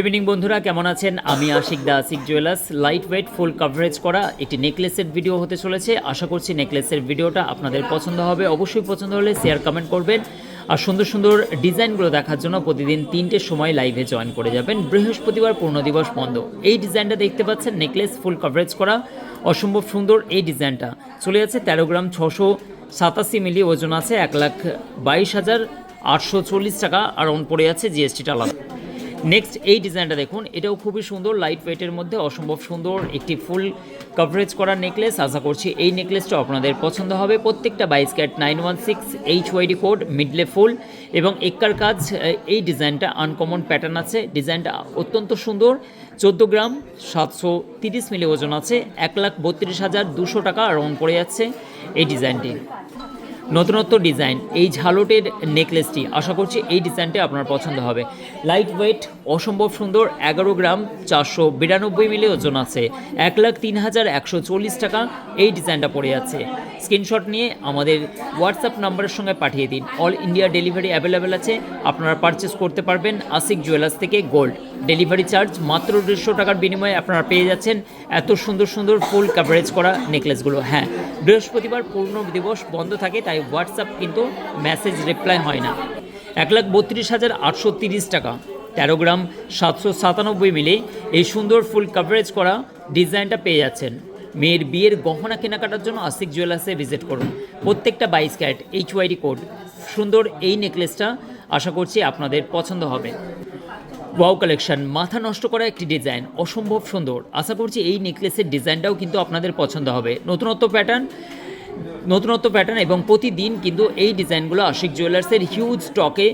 Evening বন্ধুরা, কেমন আছেন? আমি Ashiq da, Ashiq jewellers light weight full coverage করা একটি নেকলেসের ভিডিও হতে চলেছে। আশা করছি নেকলেসের ভিডিওটা আপনাদের পছন্দ হবে। অবশ্যই পছন্দ হলে শেয়ার কমেন্ট করবেন। আর সুন্দর সুন্দর ডিজাইনগুলো দেখার জন্য প্রতিদিন তিনটে সময় লাইভে জয়েন করে যাবেন। বৃহস্পতিবার পূর্ণ দিবস বন্ধ। এই ডিজাইনটা দেখতে পাচ্ছেন নেকলেস ফুল কভারেজ করা। অসম্ভব সুন্দর এই ডিজাইনটা। চলে যাচ্ছে তেরো গ্রাম ছশো সাতাশি মিলি, ওজন আছে এক লাখ বাইশ হাজার আটশো চল্লিশ টাকা। আর অন পড়ে আছে জিএসটিটা আলাদা। নেক্সট এই ডিজাইনটা দেখুন। এটাও খুবই সুন্দর লাইট ওয়েটের মধ্যে অসম্ভব সুন্দর একটি ফুল কভারেজ করা নেকলেস আশা করছি এই নেকলেসটা আপনাদের পছন্দ হবে। প্রত্যেকটা বাইশ carat nine one six H UID code মিডলে full এবং এক্কার কাজ এই ডিজাইনটা আনকমন প্যাটার্ন আছে। ডিজাইনটা অত্যন্ত সুন্দর। চোদ্দ গ্রাম, সাতশো তিরিশ মিলি ওজন আছে। এক লাখ বত্রিশ হাজার দুশো টাকা রাউন্ড পড়ে যাচ্ছে এই ডিজাইনটি নতুনত্ব ডিজাইন, এই ঝালটের নেকলেসটি। আশা করছি এই ডিজাইনটি আপনার পছন্দ হবে। লাইট ওয়েট অসম্ভব সুন্দর, এগারো গ্রাম, চারশো বিরানব্বই মিলি ওজন আছে। এক লাখ তিন হাজার একশো চল্লিশ টাকা এই ডিজাইনটা পড়ে যাচ্ছে স্ক্রিনশট নিয়ে আমাদের হোয়াটসঅ্যাপ নাম্বারের সঙ্গে পাঠিয়ে দিন। অল ইন্ডিয়া ডেলিভারি অ্যাভেলেবেল আছে। আপনারা পারচেস করতে পারবেন আশিক জুয়েলার্স থেকে গোল্ড ডেলিভারি চার্জ মাত্র দেড়শো টাকার বিনিময়ে আপনারা পেয়ে যাচ্ছেন এত সুন্দর সুন্দর ফুল কাভারেজ করা নেকলেসগুলো হ্যাঁ বৃহস্পতিবার পূর্ণ দিবস বন্ধ থাকে, তাই হোয়াটসঅ্যাপ কিন্তু মেসেজ রিপ্লাই হয় না। এক লাখ বত্রিশ হাজার আটশো তিরিশ টাকা, তেরো গ্রাম সাতশো সাতানব্বই মিলে এই সুন্দর ফুল কাভারেজ করা ডিজাইনটা পেয়ে যাচ্ছেন। মেয়ের বিয়ের গহনা কেনাকাটার জন্য আশিক জুয়েলার্সে ভিজিট করুন। প্রত্যেকটা বাইশ ক্যারেট এইচ ওয়াইডি কোড সুন্দর এই নেকলেসটা আশা করছি আপনাদের পছন্দ হবে। ওয়াও কালেকশন মাথা নষ্ট করা একটি ডিজাইন অসম্ভব সুন্দর। আশা করছি এই নেকলেসের ডিজাইনটাও কিন্তু আপনাদের পছন্দ হবে। নতুনত্ব প্যাটার্ন নতুনত্ব প্যাটার্ন এবং প্রতিদিন কিন্তু এই ডিজাইনগুলো আশিক জুয়েলার্সের হিউজ স্টকে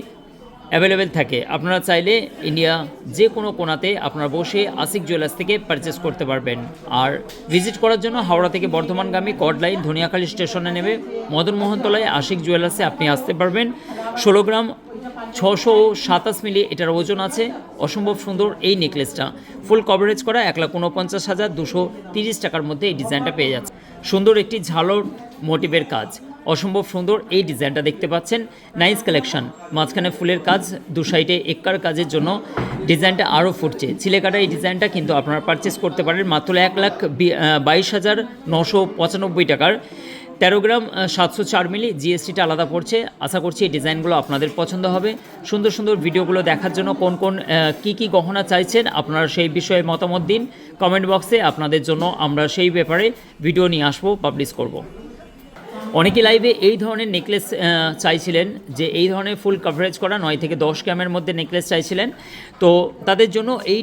অ্যাভেলেবেল থাকে। আপনারা চাইলে ইন্ডিয়া যে কোনো কোনাতে আপনারা বসে আশিক জুয়েলার্স থেকে পারচেস করতে পারবেন। আর ভিজিট করার জন্য হাওড়া থেকে বর্ধমানগামী কড লাইন ধনিয়াখালী স্টেশনে নেমে মদনমোহনতলায় আশিক জুয়েলার্সে আপনি আসতে পারবেন। ষোলো গ্রাম ছশো সাতাশ মিলি এটার ওজন আছে। অসম্ভব সুন্দর এই নেকলেসটা। ফুল কভারেজ করা এক লাখ উনপঞ্চাশ হাজার দুশো তিরিশ টাকার মধ্যে এই ডিজাইনটা পেয়ে যাচ্ছে সুন্দর একটি ঝালর মোটিভের কাজ। অসম্ভব সুন্দর এই ডিজাইনটা দেখতে পাচ্ছেন। নাইস কালেকশন মাঝখানে ফুলের কাজ, দু সাইডে এক্কার কাজের জন্য ডিজাইনটা আরও ফুটছে। ছিলেকাটা এই ডিজাইনটা কিন্তু আপনারা পারচেস করতে পারেন মাত্র এক লাখ বাইশ হাজার নশো পঁচানব্বই টাকার। তেরো গ্রাম সাতশো চার মিলি জিএসটিটা আলাদা পড়ছে। আশা করছি এই ডিজাইনগুলো আপনাদের পছন্দ হবে। সুন্দর সুন্দর ভিডিওগুলো দেখার জন্য কোন কোন কি কি গহনা চাইছেন আপনারা সেই বিষয়ে মতামত দিন। কমেন্ট বক্সে আপনাদের জন্য আমরা সেই ব্যাপারে ভিডিও নিয়ে আসব পাবলিশ করব। অনেকে লাইভে এই ধরনের নেকলেস চাইছিলেন যে এই ধরনের ফুল কভারেজ করা নয় থেকে দশ গ্রামের মধ্যে নেকলেস চাইছিলেন। তো তাদের জন্য এই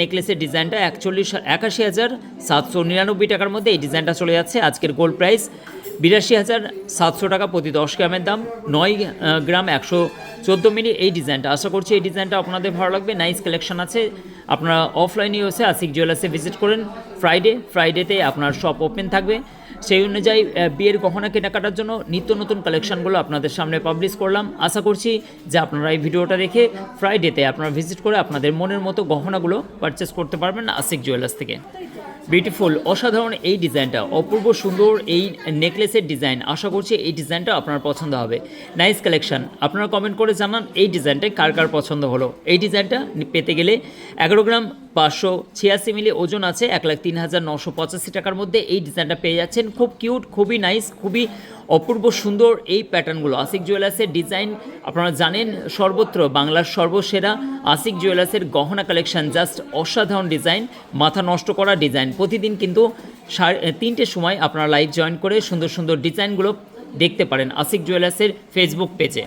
নেকলেসের ডিজাইনটা একচল্লিশ, একাশি হাজার সাতশো নিরানব্বই টাকার মধ্যে এই ডিজাইনটা চলে যাচ্ছে আজকের গোল্ড প্রাইস বিরাশি হাজার সাতশো টাকা প্রতি দশ গ্রামের দাম। নয় গ্রাম একশো চোদ্দ মিলি এই ডিজাইনটা আশা করছি এই ডিজাইনটা আপনাদের ভালো লাগবে। নাইস কালেকশন আছে। আপনারা অফলাইনে এসে আশিক জুয়েলার্সে ভিজিট করেন। ফ্রাইডে ফ্রাইডেতে আপনার শপ ওপেন থাকবে। সেই অনুযায়ী বিয়ের গহনা কেনাকাটার জন্য নিত্য নতুন কালেকশনগুলো আপনাদের সামনে পাবলিশ করলাম। আশা করছি যে আপনারা এই ভিডিওটা দেখে ফ্রাইডেতে আপনারা ভিজিট করে আপনাদের মনের মতো গহনাগুলো পারচেস করতে পারবেন আশিক জুয়েলার্স থেকে। বিউটিফুল অসাধারণ এই ডিজাইনটা অপূর্ব সুন্দর এই নেকলেসের ডিজাইন আশা করছি এই ডিজাইনটা আপনার পছন্দ হবে। নাইস কালেকশন আপনারা কমেন্ট করে জানান এই ডিজাইনটা কার কার পছন্দ হলো। এই ডিজাইনটা পেতে গেলে এগারো গ্রাম পাঁচশো ছিয়াশি মিলি ওজন আছে, এক লাখ তিন হাজার নশো পঁচাশি টাকার মধ্যে এই ডিজাইনটা পেয়ে যাচ্ছেন। খুব কিউট, খুবই নাইস, খুবই অপূর্ব সুন্দর এই প্যাটার্নগুলো। আশিক জুয়েলার্সের ডিজাইন আপনারা জানেন, সর্বত্র বাংলার সর্বসেরা আশিক জুয়েলার্সের গহনা কালেকশন, জাস্ট অসাধারণ ডিজাইন, মাথা নষ্ট করা ডিজাইন। প্রতিদিন কিন্তু সাড়ে তিনটের সময় আপনারা লাইভ জয়েন করে সুন্দর সুন্দর ডিজাইনগুলো দেখতে পারেন আশিক জুয়েলার্সের ফেসবুক পেজে।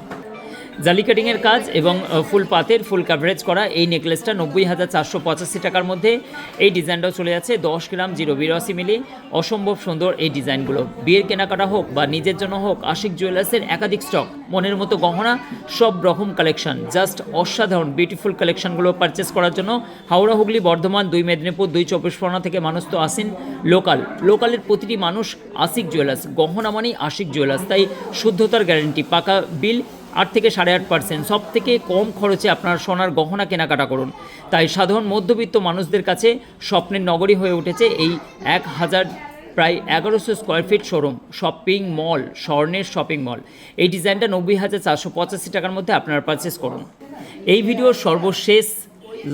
জালি কাটিংয়ের কাজ এবং ফুল পাতের ফুল কাভারেজ করা এই নেকলেসটা নব্বই হাজার চারশো পঁচাশি টাকার মধ্যে এই ডিজাইনটাও চলে যাচ্ছে। দশ গ্রাম জিরো বিরাশি মিলি। অসম্ভব সুন্দর এই ডিজাইনগুলো। বিয়ের কেনাকাটা হোক বা নিজের জন্য হোক, আশিক জুয়েলার্সের একাধিক স্টক মনের মতো গহনা, সব রকম কালেকশন জাস্ট অসাধারণ বিউটিফুল কালেকশনগুলো পারচেস করার জন্য হাওড়া, হুগলি, বর্ধমান, দুই মেদিনীপুর, দুই চব্বিশ পরগনা থেকে মানুষ তো আসেন লোকাল লোকালের প্রতিটি মানুষ আশিক জুয়েলার্স গহনা মানেই আশিক জুয়েলার্স তাই শুদ্ধতার গ্যারেন্টি পাকা বিল আট থেকে সাড়ে আট পার্সেন্ট সব থেকে কম খরচে আপনার সোনার গহনা কেনাকাটা করুন। তাই সাধারণ মধ্যবিত্ত মানুষদের কাছে স্বপ্নের নগরী হয়ে উঠেছে এই এক হাজার, প্রায় এগারোশো square feet showroom shopping mall স্বর্ণের শপিং মল এই ডিজাইনটা নব্বই হাজার চারশো পঁচাশি টাকার মধ্যে আপনারা পারচেস করুন। এই ভিডিওর সর্বশেষ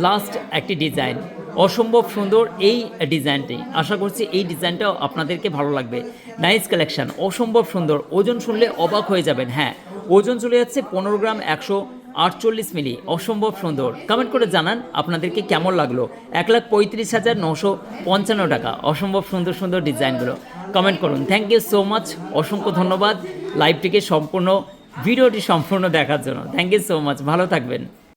লাস্ট একটি ডিজাইন অসম্ভব সুন্দর এই ডিজাইনটি। আশা করছি এই ডিজাইনটাও আপনাদেরকে ভালো লাগবে। নাইস কালেকশন অসম্ভব সুন্দর। ওজন শুনলে অবাক হয়ে যাবেন হ্যাঁ। ওজন চলে যাচ্ছে পনেরো গ্রাম একশো আটচল্লিশ মিলি, অসম্ভব সুন্দর। কমেন্ট করে জানান আপনাদেরকে কেমন লাগল। এক লাখ পঁয়ত্রিশ হাজার নশো পঞ্চান্ন টাকা, অসম্ভব সুন্দর সুন্দর ডিজাইনগুলো। কমেন্ট করুন। থ্যাংক ইউ সো মাচ অসংখ্য ধন্যবাদ। লাইভটিকে সম্পূর্ণ, ভিডিওটি সম্পূর্ণ দেখার জন্য। থ্যাংক ইউ সো মাচ ভালো থাকবেন।